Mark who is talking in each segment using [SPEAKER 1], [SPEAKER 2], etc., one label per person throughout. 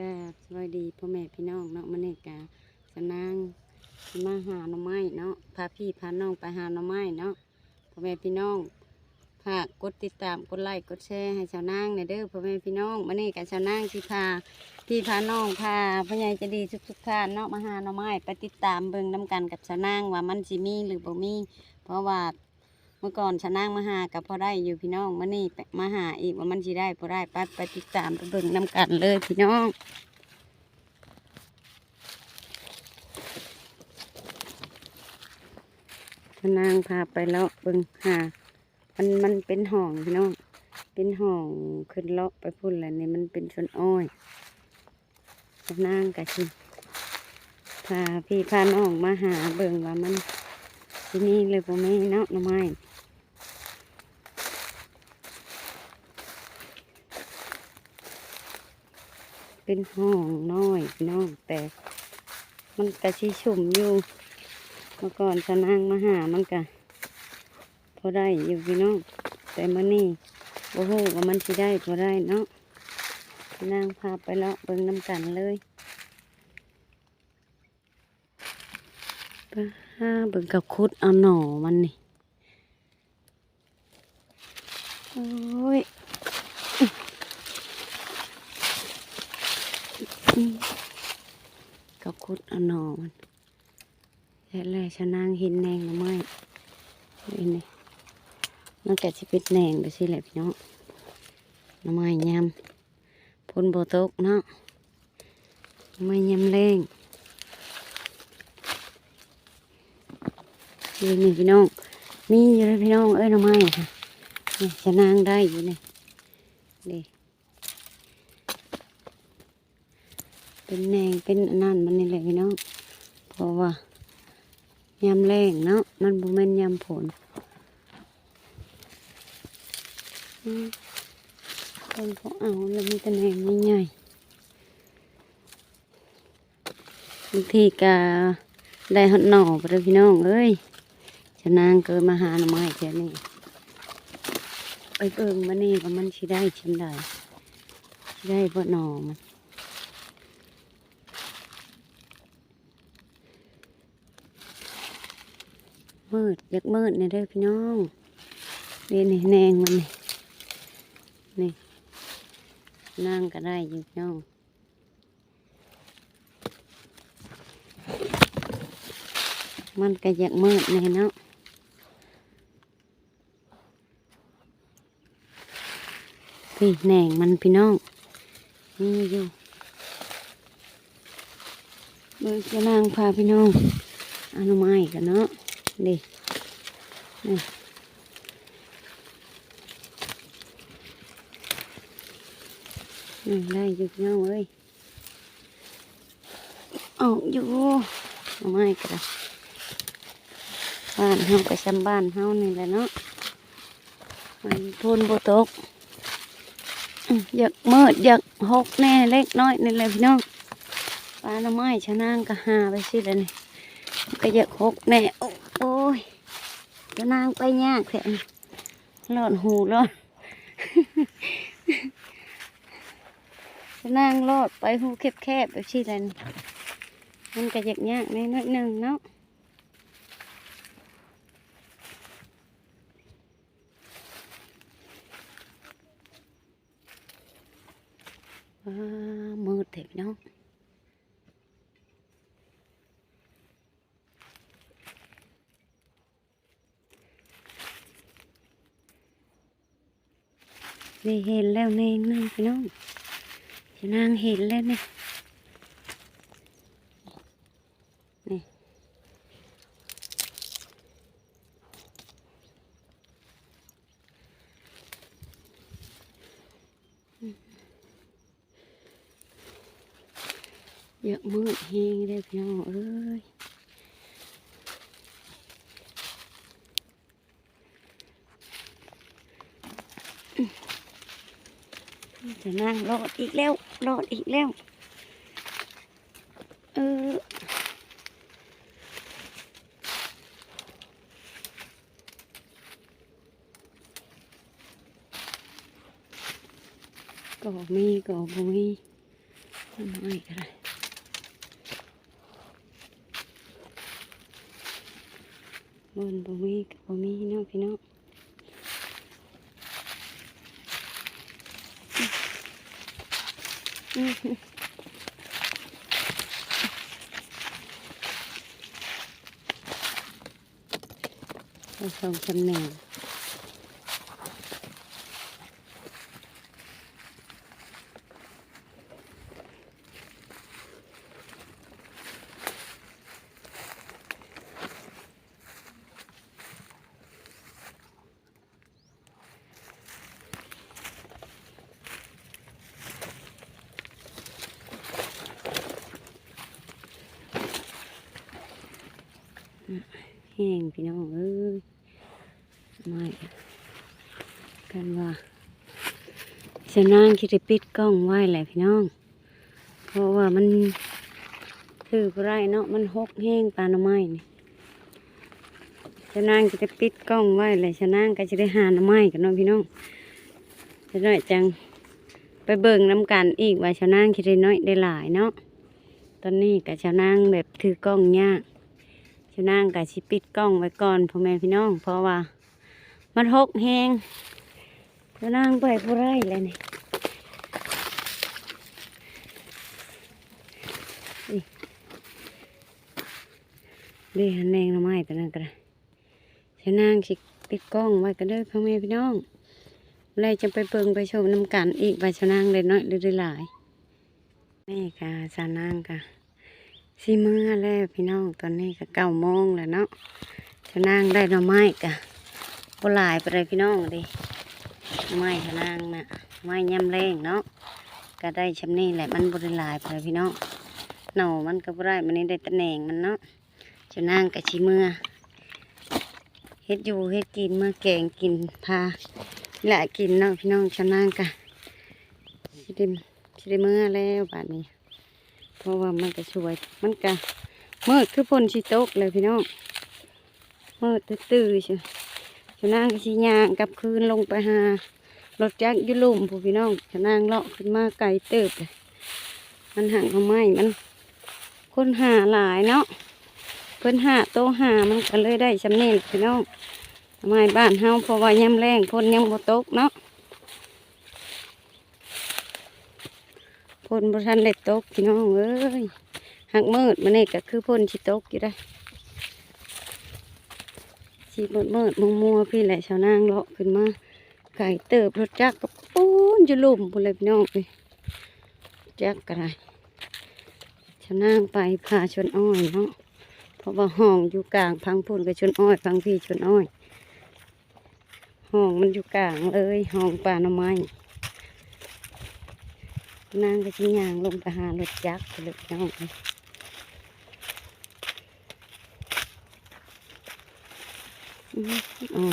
[SPEAKER 1] ก็สวัสดีพ่อแม่พี่น้องเนาะมื้อนี้ก็สนางมาหาหน่อไม้เนาะพาพี่พาน้องไปหาหน่อไม้เนาะพ่อแม่พี่น้องฝากกดติดตามกดไลค์กดแชร์ให้ชาวนางในอยเด้อพ่อแม่พี่น้องมื้อนี้ก็ชาวนางสิพาพี่พาน้องพาพ่อใหญ่จะดีทุกๆท่านเนาะมาหาหน่อไม้ไปติดตามเบิ่งนํกันกับชาวนางว่ามันสิมีหรือบ่มี เพราะว่า มื่อก่อนชาวนางมาหากับพอได้อยู่พี่น้องมื้อนี้ไปมาหาอีกว่ามันสิได้บ่ได้ไปไปติดตามไปเบิ่งนํกันเลยพี่น้องพนางพาไปเลาะเบิ่งหามันมันเป็นห้องพี่น้องเป็นห้องขึ้นเลาะไปพุ่นแหละนี่มันเป็นชนอ้อยพนางกะชิพาพี่พาน้องมาหาเบิ่งว่ามันที่นี่เลยพ่อแม่เนาะหน่อไม้ เป็นห้องน้อยพี่น้องแต่ มันกะชิชุ่มอยู่ เมื่อก่อนสนางมาหามันกะพอได้อยู่พี่น้องแต่มื่อนี้โอ้โหว่ามันสิได้พอได้เนาะสนางพาไปเลาะเบิ่งน้ำกันเลยปหาเบิ่งกับคุดเอาหน่อมันนี่โอ้ยอืม กับคุดเอาหนอมันแค่แรกชะนางเห็นแนงหรือไม่เห็นไหมมันแกะเป็นแนงไปสิแหละพี่น้องหน้ำไม้ยำพ่นโบตกเนาะหน้ำไม้ยำแรงนี่นี่พี่น้อง มีอยู่เลยพี่น้อง เอ้ยหน้ำไม้ค่ะนี่ชะนางได้อยู่นี่นี่ เป็นแหนงเป็นนั่นมันนี่แหละพี่น้องเพราะว่ายำแรงเนาะมันบุแม่นยำผลคนเขาเอาแล้วมีตะแหน่งใหญ่บางทีก็ได้หดหน่อไปเลยพี่น้องเอ้ยชนางเกิดมาหาหน่อไม้แค่นี้ไปเบิ่งมานี่ว่ามันสิได้ชิมได้สิได้บ่หน่อมัน มืดอยากมืดเนี่ยเด้อพี่น้องเรียนนี่แนงมันนี่นี่นั่งก็ได้อยู่พี่น้องมันก็อยากมืดเนี่ยเนาะพี่แหน่งมันพี่น้องนี่อยู่เมื่อจะนั่งพาพี่น้องอน่อไม้กันเนาะ นี่นี่นี่ได้อยู่พี่น้องเอ้ยออกอยู่เอาไม้กระบ้านเฮาไปซ้ำบ้านเฮานี่แหละเนาะมันพูนโบตกอยากมืดอยากหกแน่เล็กน้อยนี่แหละพี่น้องปลาหน่อไม้ชะนางก็หาไปสิแล้วนี่ก็อยากหกแน่ ก็นางไปยากแท้หลอดหูหลอดจะนางรอดไปหูแคบๆแบบชี้เลนมันก็ยากยากในน้อยหนึ่งเนาะว้ามืดเถอะพี่น้อง นี่เห็นแล้วเนงนั่งพี่น้องจะนางเห็นแล้วเนี่ยนี่เยอะมืดเฮงได้พี่น้องเอ้ย จะนั่งรอดอีกแล้วรอดอีกแล้ว เออก็มีก็บ่มีไม่ก็ได้บนบ่มีกับบ่มีเนาะพี่น้อง อืมอืมเราส่งตำแหน่ง แห้งพี่น้องเอ้ยไม่กันว่าจะนั่งคิดจะปิดกล้องไว้แหละพี่น้อง เพราะว่ามันถือไรเนาะมันหกแห้งปลาหน่อไม้นี่จะนั่งก็จะปิดกล้องไว้เลยจะนั่งก็จะได้หาหน่อไม้กันเนาะพี่น้องจะน้อยจังไปเบิ่งน้ำกันอีกว่าชาวนางคิดได้น้อยได้หลายเนาะตอนนี้กับชาวนางแบบถือกล้องยาก ชนางกับชิปิดกล้องไว้ก่อนพ่อแม่พี่น้อง เพราะว่า มันหกแหงชนางไปผู้ไรเลยนี่นี่เดี๋ยวแนงละไม้ตัวนั้นก็ได้ชนางชิปิดกล้องไว้กันเด้อพ่อแม่พี่น้องเลยจะไปเบิงไปชมน้ำกันอีกใบชนางเลยน้อยหรือหลายแม่ค่ะชานางค่ะ สิมือแล้วพี่น้องตอนนี้ก็เก้าโมงแล้วเนาะจะนั่งได้หน่อไม้กะบลายไปเลยพี่น้องดิไม้จะนั่งนะไม้ย่ำแรงเนาะก็ได้ชำนี่แหละมันบริลายไปเลยพี่น้องหน่อมันก็บได้มันนี้ได้ตะแหน่งมันเนาะจะนั่งกับชิมือเฮ็ดอยู่เฮ็ดกินเมื่อแกงกินพาและกินเนาะพี่น้องจะนั่งกะชิดิชิดิมือแล้วบาดนี้ ราะว่ามันก็สวย มันก็มืดคือพ่นชิโตกเลยพี่น้องมืดตื้อๆเชียวชนางก็ชิยางกลับคืนลงไปหารถจักรยุลุ่มผู้พี่น้องชนางเลาะขึ้นมาไกลเติบเลยมันห่างเขาไม้มัน คนหาหลายเนาะเพิ่นหาโตหามันก็เลยได้ชำเนีพี่น้องไม้บ้านเฮาเพราะว่าย่ำแรงพ่นยังบ่ตกเนาะ พ่นบทันได้ตกพี่น้องเอ้ยหักมืดมันนี่ก็คือพ่นชิตกอยู่ได้ชีมืดมืดมัวมัวๆพี่แหละชาวนางเลาะขึ้นมาไก่เติบรถจักรกับปูนจะลุ่มพุ่นเลยพี่น้องเลยจักกระไรชาวนางไปพาชนอ้อยเนาะเพราะว่าห้องอยู่กลางพังพุ่นกับชนอ้อยพังพี่ชนอ้อยห้องมันอยู่กลางเลยห้องป่าหน่อไม้ นางก็ชิยางลงไปหารถจักรไปเลยน้องอืมอ๋อ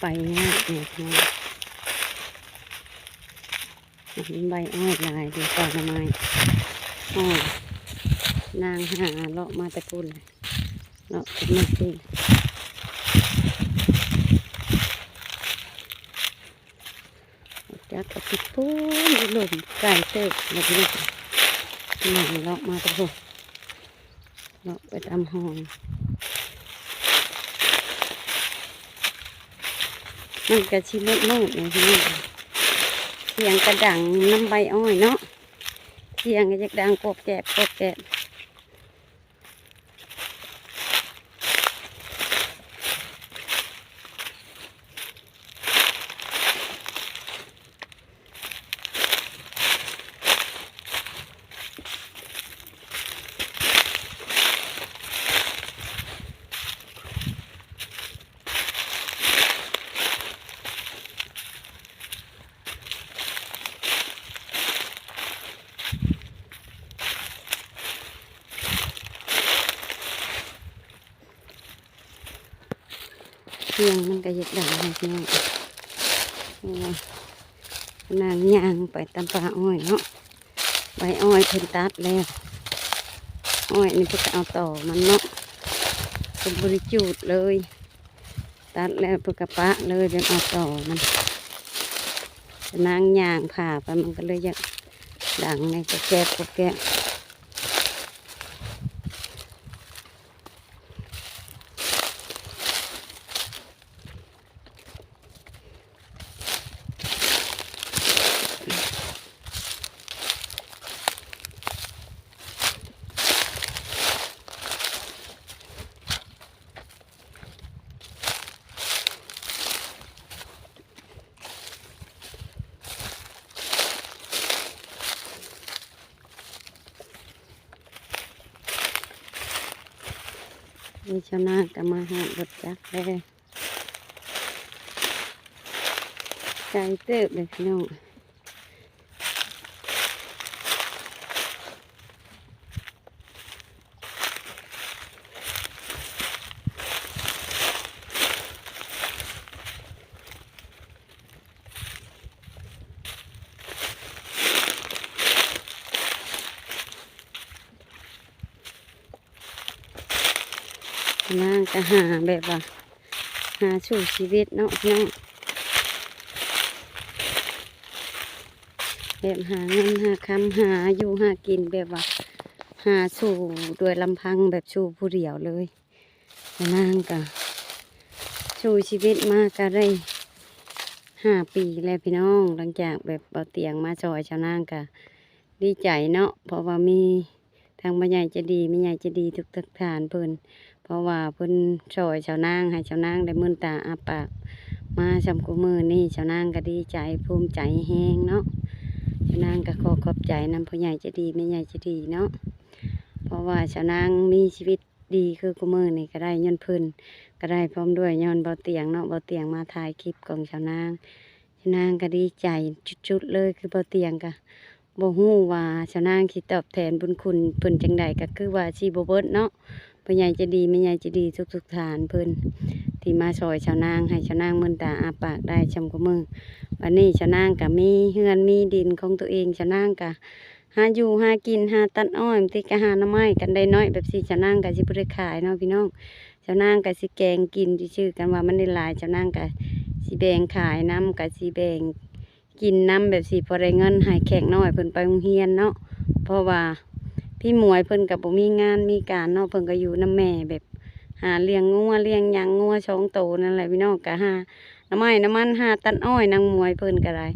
[SPEAKER 1] ไปยากเนี่ยน้องมันใบอ้อยลายดูก่อนทำไมอ้อยนางหาเลาะมาต่ปุ่นเลาะขึ้นมาสิจักกับติดปุ้นหล่นไก่เติบแล้วก็นี่นางเลาะมาต่ปุ่นเลาะไปตามห้อง มันกระชิมดมืดเลยพี่น้เสียงกระดังน้ำใบอ้อยเนาะเสียงก็จะดังกบแกบกบแกบ เสียงมันก็จะดังเลยพี่น้องนางย่างไปตามป่าอ้อยเนาะใบอ้อยเพิ่นตัดแล้วอ้อยนี่เพิ่นก็เอาต่อมันเนาะเป็นบริจูดเลย ตัดแล้วเพิ่นกระปะเลยเป็นเอาต่อมันนางย่างผ่าไปมันก็เลยอยากดังในกระแกบกระแกบ มีชาวนาก็มาหาบดจักเลยไก่เติบเลยพี่น้อง ก็หาแบบว่าหาสู่ชีวิตเนาะพี่น้องแบบหาเงินหาคำหาอยู่หากินแบบว่าหาสู่โดยลำพังแบบสู่ผู้เดียวเลยชาวนางก็สู่ชีวิตมากก็ได้ห้าปีแล้วพี่น้องหลังจากแบบเอาเตียงมาซอยชาวนางก็ดีใจเนาะเพราะว่ามีทางบรรยายจะดีมีใหญ่จะดีทุกทักทานเพิ่น เพราะว่าเพิ่นช่วยชาวนางให้ชาวนางได้มื่นตาอาปากมาชำกูมือนี่ชาวนางก็ดีใจภูมิใจแฮงเนาะชาวนางก็ขอขอบใจนำผู้ใหญ่จะดีแม่ใหญ่จะดีเนาะเพราะว่าชาวนางมีชีวิตดีคือกูมือนี่ก็ได้ย้อนพิ่นก็ได้พร้อมด้วยย้อนเบาเตียงเนาะเบาเตียงมาถ่ายคลิปของชาวนางชาวนางก็ดีใจจุดๆเลยคือเบาเตียงก็ บ่ฮู้ว่าชาวนางสิตอบแทนบุญคุณเพิ่นจังใดก็คือว่าสิบ่เบิดเนาะพ่อใหญ่จะดีแม่ใหญ่จะดีทุกทุกๆฐานเพิ่นที่มาซอยชาวนางให้ชาวนางมืนตาอาปากได้ชำกับมือวันนี้ชาวนางก็มีเฮือนมีดินของตัวเองชาวนางก็หาอยู่หากินหาตัดอ้อยบางทีก็หาหน้ำไม้กันได้น้อยแบบสิชาวนางก็สิบ่ได้ขายเนาะพี่น้องชาวนางก็สิแกงกินชื่อกันว่ามันได้หลายชาวนางก็สิแบ่งขายน้ำก็สิแบ่ง กินน้ำแบบสิพอได้เงินให้แขกน้อยเพิ่นไปโรงเรียนเนาะเพราะว่าพี่หมวยเพิ่นกับบ่มีงานมีการเนาะเพิ่นก็อยู่น้ำแม่แบบหาเลี้ยงงัวเลี้ยงยังงัวสองโตนั่นแหละพี่น้องก็หาน้ำไม้น้ำมันหาตันอ้อยนางมวยเพิ่นก็ได้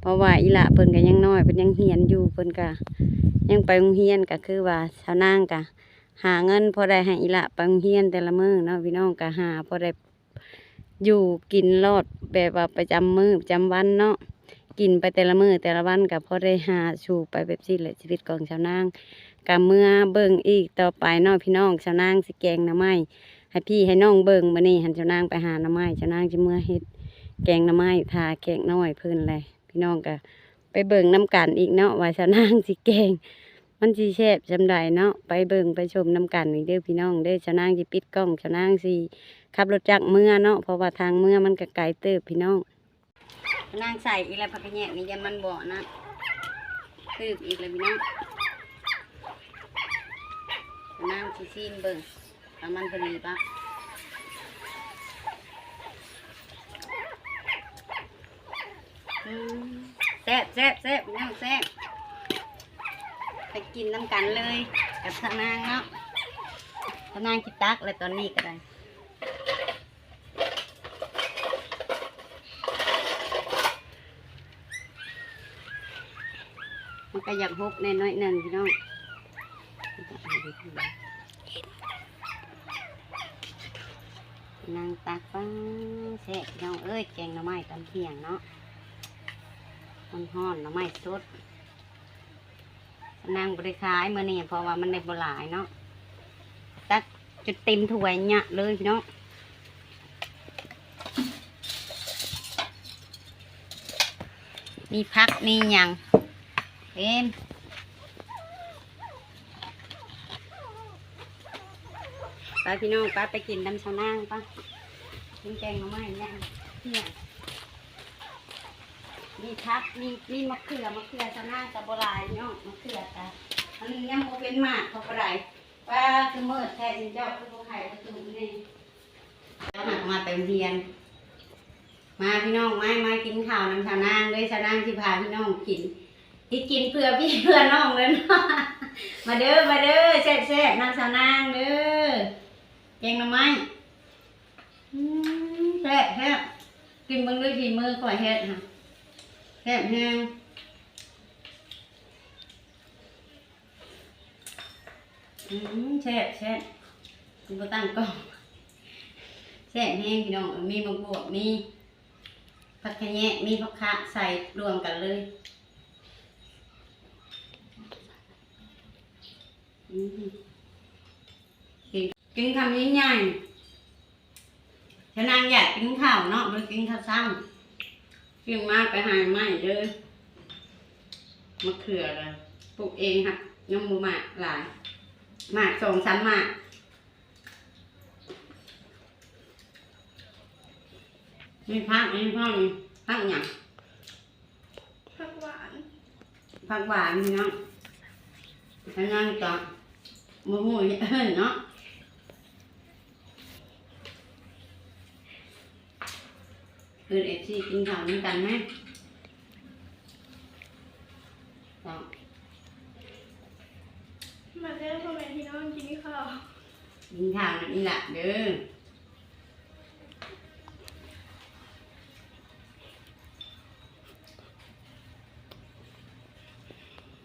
[SPEAKER 1] เพราะว่าอีละเพิ่นก็ยังน้อยเพิ่นยังเฮียนอยู่เพิ่นก็ยังไปโรงเรียนก็คือว่าชาวนางก็หาเงินพอได้ให้อีละไปโรงเรียนแต่ละมื้อเนาะพี่น้องก็หาพอได้อยู่กินรอดแบบว่าประจำมื้อประจำวันเนาะ กินไปแต่ละมื้อแต่ละวันก็พอได้หาสู่ไปแบบนี้แหละชีวิตของชาวนางกะเมื่อเบิ่งอีกต่อไปน้องพี่น้องชาวนางสิแกงน้ำไม้ให้พี่ให้น้องเบิ่งมานี่หันชาวนางไปหาหน้ำไม้ชาวนางจะเมื่อเฮ็ดแกงน้ำไม้ทาแกงน้อยเพิ่นเลยพี่น้องก็ไปเบิ่งน้ำกันอีกเนาะว่าชาวนางสิแกงมันสิแซ่บจำได้เนาะไปเบิ่งไปชมน้ำกันอีกเด้อพี่น้องเด้อชาวนางสิปิดกล้องชาวนางสิขับรถจักเมื่อเนาะเพราะว่าทางเมื่อมันก็ไกลเติบพี่น้อง นางใส่อีแล้วผักแยงนี่ยันมันบ่นะตึกอีกแล้วพี่น้องน้ำชีซีนเบิ่งประมันพอดีปะแซ่บแซ่บแซ่บน้ำแซ่บไปกินน้ำกันเลย กับทนางเนาะทนางคิตักเลยตอนนี้ก็ได้ มันก็อยากฮกแน่น้อยหนึ่งพี่น้องนางตักป้าแซ่บพี่น้องเอ้ยแกงหน่อไม้ตอนเที่ยงเนาะมันห้อนหน่อไม้สดนางบริขายเมื่อนี้เพราะว่ามันในบหลายเนาะตักจุดเต็มถ้วยเนี่ยเลยพี่น้องมีพักมียัง เป็นไปพี่น้องป้าไปกินน้ำชานางป้ากินแกงหน่อไม้เนี่ยเที่ยมีพักมีมีมะเขือมะเขือชะนางกับโบราณเนาะมะเขือกัอันนี้ยังโมเป็นมากเขาก็ได้ว่าคือเมื่อแทนเจ้าคือบ่ไข่ประตูนี่เจ้าหักมาเต็มเรียน มาพี่น้องมามากินข้าวน้ำชานางเลยชานางที่พาพี่น้องกิน ที่กินเพื่อพี่เพื่อน้องเลยเนาะมาเด้อมาเด้อแซ่บแซ่บน้ำชาวนางเด้อแกงหน่อไม้อืมแซ่บแซ่บกินเบิ่งด้วยฝีมือก่อยเฮ็ดค่ะแซ่บแห้งอืมแซ่บแซ่บคุณก็ตั้งกล้องแซ่บแห้งพี่น้องมีมะบวบมีผักขะแยะมีผักคะใส่รวมกันเลยอืม กินกินคำใหญ่ๆฉันนางอยากกินข้าวเนาะมันกินข้าวซ้ำกินมากไปหายไหมเลยมะเขือเลยปลูกเองครับยำมูหมากหลายหมากสองสามหมากมีพักมีพ่อมีพักอย่าง
[SPEAKER 2] ผักหวาน
[SPEAKER 1] ผักหวานนี่เนาะฉันนั่งกับมะม่วงเอ้ยเนาะคือเอฟซีกินข้าวด้วยกันไหมก็
[SPEAKER 2] มาเด้อพ่อแม่พี่น้องกินข้าว
[SPEAKER 1] กินข้าวนั่นนี่แหละเด้อ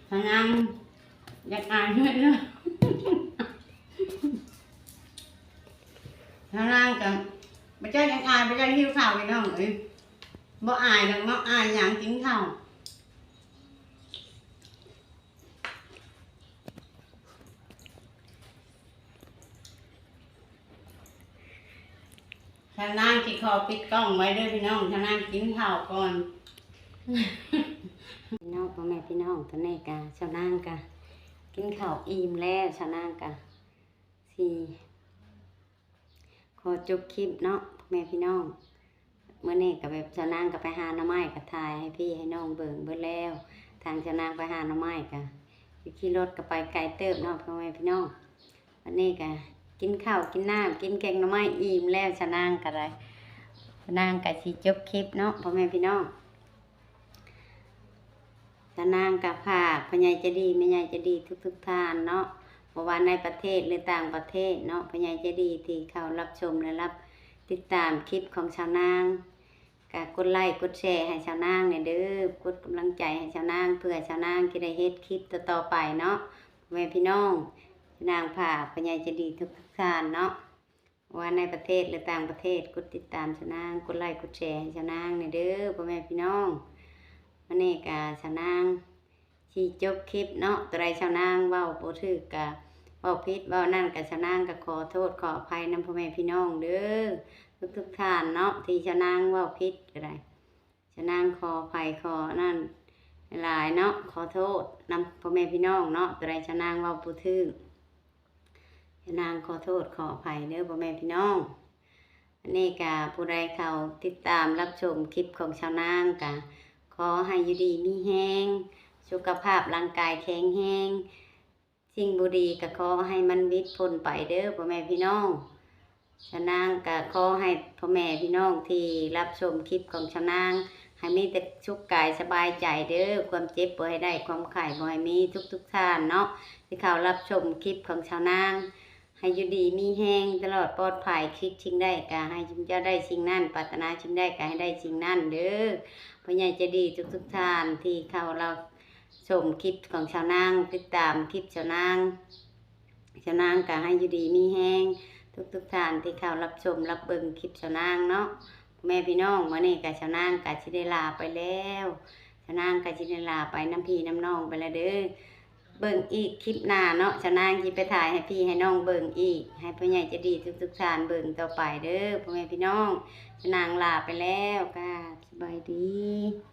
[SPEAKER 1] ฉันนั่งอยากอ่านด้วยเนาะ ข้างล่างกันไปเจ้ายังอาย ไปเจ้หิวข้าวไปน้องเอ้ยบ่อายดอกเนาะอายหยังกินข้าวทางนั่งที่คอปิดกล้องไว้ด้วยพี่น้องทางนั่งกินข้าวก่อน พี่น้องพ่อแม่พี่น้องตอนนี้กะชาวนางกะกินข้าวอิ่มแล้วชาวนางกะสี่ขอจบคลิปเนาะพ แม่พี่น้องเมื่อนี้กับแบบชาวนางกับไปหาหน่อไม้กับทายให้พี่ให้น้องเบิ่งเบิ่งแล้ว ทางชาวนางไปหาหน่อไม้กับขี่รถกับไปไกลเติบเนาะพ่อแม่พี่น้องวันนี้กะกินข้าวกินน้ำกินแกงหน่อไม้อิ่มแล้วชาวนางกับอะไรชาวนางกับสีจบคลิปเนาะพ่อแม่พี่น้องชาวนางกับผากพญายจะดีแม่ยายจะดีทุกทุกท่านเนาะบ่ว่าในประเทศหรือต่างประเทศเนาะพญายจะดีที่เขารับชมและรับ ติดตามคลิปของชาวนางกกดไลค์กดแชร์ให้ชาวนางเนี่ยเด้อกดกำลังใจให้ชาวนางเพื่อชาวนางจะได้เฮ็ดคลิปต่อๆไปเนาะพ่อแม่พี่น้องนางผ่าพญญาจะดีทุกทุกท่านเนาะว่าในประเทศหรือต่างประเทศกดติดตามชาวนางกดไลค์กดแชร์ให้ชาวนางเนี่ยเด้อพ่อแม่พี่น้องวันนี้กาชาวนางที่จบคลิปเนาะตัวใดชาวนางเว้าบ่ถูกกะเว้าพิษเว้านั่นกับชะนางกับขอโทษขออภัยนำพ่อแม่พี่น้องเด้อ ทุกทุกท่านเนาะที่ชะนางว้าพิษก็ได้ชะนางขออภัยขอนั่นหลายเนาะขอโทษนำพ่อแม่พี่น้องเนาะตัวใดชะนางว้าปูทึ่งชะนางขอโทษขออภัยเด้อพ่อแม่พี่น้องอันนี้กะผู้ใดเขาติดตามรับชมคลิปของชาวนางกะขอให้อยู่ดีมีแห้งสุขภาพร่างกายแข็งแรงสิ่งบุดีก็ขอให้มันวิตพ้นไปเด้อพ่อแม่พี่น้อง ชะนางก็ขอให้พ่อแม่พี่น้องที่รับชมคลิปของชะนาง ให้มีแต่ชุกกายสบายใจเด้อความเจ็บบ่ให้ได้ความไข่บ่ให้มีทุกทุกๆท่านเนาะที่เขารับชมคลิปของชาวนาง ให้อยู่ดีมีแห้งตลอดปลอดภัยคิดชิงได้ก็ให้ชิงเจ้าได้สิ่งนั้นปรารถนาชิงได้ก็ให้ได้สิ่งนั้นเด้อพ่อใหญ่ใจะดีทุกทุกๆท่านที่เขาเราชมคลิปของชาวนางติดตามคลิปชาวนางชาวนางก็ให้อยู่ดีมีแห้ง ทุกทุกๆท่านที่เข้ารับชมรับเบิ่งคลิปชาวนางเนาะแม่พี่น้องวันนี้กับชาวนางกาชิได้ลาไปแล้วชาวนางกาชิได้ลาไปน้ำพี่น้ำน้องไปแล้วเด้อเบิ่งอีกคลิปหน้าเนาะชาวนางที่ไปถ่ายให้พี่ให้น้องเบิ่งอีก ให้พ่อใหญ่จะดีทุกทุกๆท่านเบิ่งต่อไปเด้อพ่อแม่พี่น้องชาวนางลาไปแล้วค่ะสบายดี